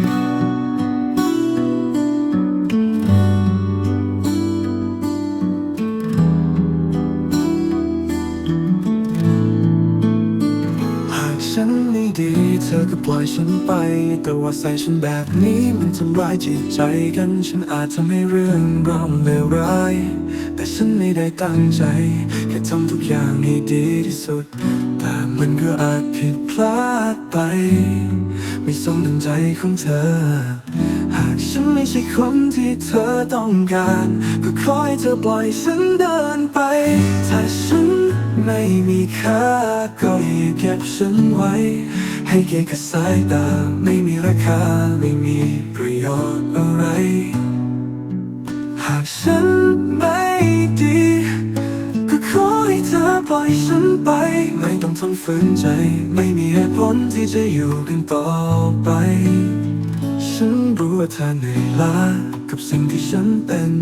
ห ฉันไม่ดี เธอก็ปล่อยฉันไป แต่ว่าใส่ฉันแบบนี้มันทำร้ายจิตใจกัน ฉันอาจทำให้เรื่องราวมันเลวร้าย แต่ฉันไม่ได้ตั้งใจ แค่ทำทุกอย่างให้ดีที่สุด แต่มันก็อาจผิดพลาดไป ไม่สมดังใจของเธอากฉันไม่ใช่คนที่เธอต้องการ ก็ขอให้เธอปล่อยฉันเดินไป ถ้าฉันไม่มีค่าก็อย่าเก็บฉันไว้ ให้เกียรกับสายตา ไม่มีราคา ไม่มีประโยชน์อะไร หากฉันไม่ดี ก็ขอให้เธอปล่อยฉันไป ไม่ต้องทนฝืนใจ ไม่มีเหตุผลที่จะอยู่กันต่อไป ฉันรู้ว่าเธอเหนื่อยล้ากับสิ่งที่ฉันเป็น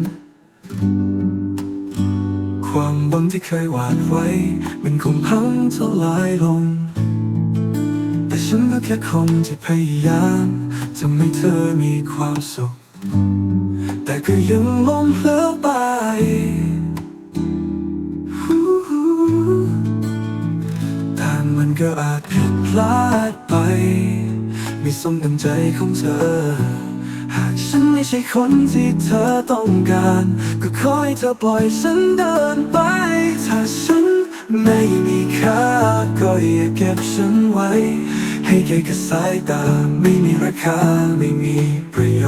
ความหวังที่เคยหวานไว้ มันคงพังทลายลง แต่ฉันก็แค่คนที่พยายามทำให้เธอมีความสุข แต่ก็ยังล้มเหลวไปแต่มันก็อาจผิดพลาดไป ไม่สมดังใจของเธอ หากฉันไม่ใช่คนที่เธอต้องการ ก็ขอให้เธอปล่อยฉันเดินไป ถ้าฉันไม่มีค่าก็อย่าเก็บฉันไว้ ให้แค่กระสายตาไม่มีราคาไม่มีประโย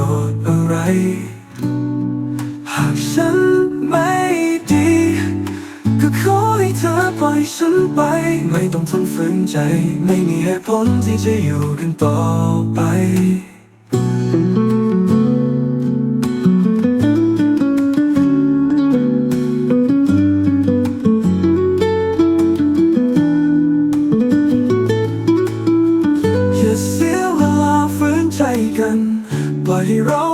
เธอปล่อยฉันไป ไม่ต้องทนฝืนใจ ไม่มีเหตุผลที่จะอยู่กันต่อไปอย่าเสียเวลาฝืนใจกันปล่อยให้เรา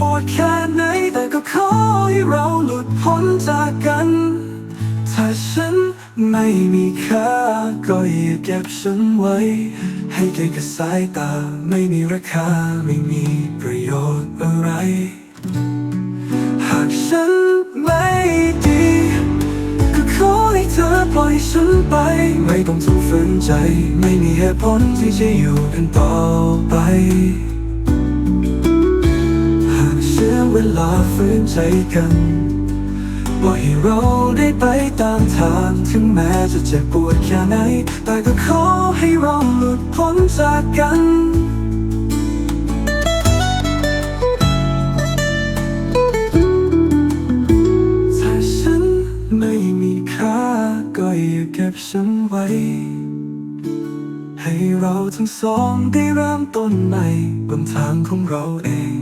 ปวดแค่ไหนแต่ก็ขอให้เราหลุดพ้นจากกัน ถ้าฉันไม่มีค่าก็อย่าเก็บฉันไว้ ให้แค่กับสายตาไม่มีราคาไม่มีประโยชน์อะไร หากฉันไม่ดี ก็ขอให้เธอปล่อยฉันไป ไม่ต้องทนฝืนใจ ไม่มีเหตุผลที่จะอยู่กันต่อไป ฝืนใจกันปล่อยให้เราได้ไปตามทางถึงแม้จะเจ็บปวดแค่ไหน แต่ก็ขอให้เราหลุดพ้นจากกันถ้าฉันไม่มีค่าก็อย่าเก็บฉันไว้ ให้เราทั้งสองได้เริ่มต้นใหม่บนทางของเราเอง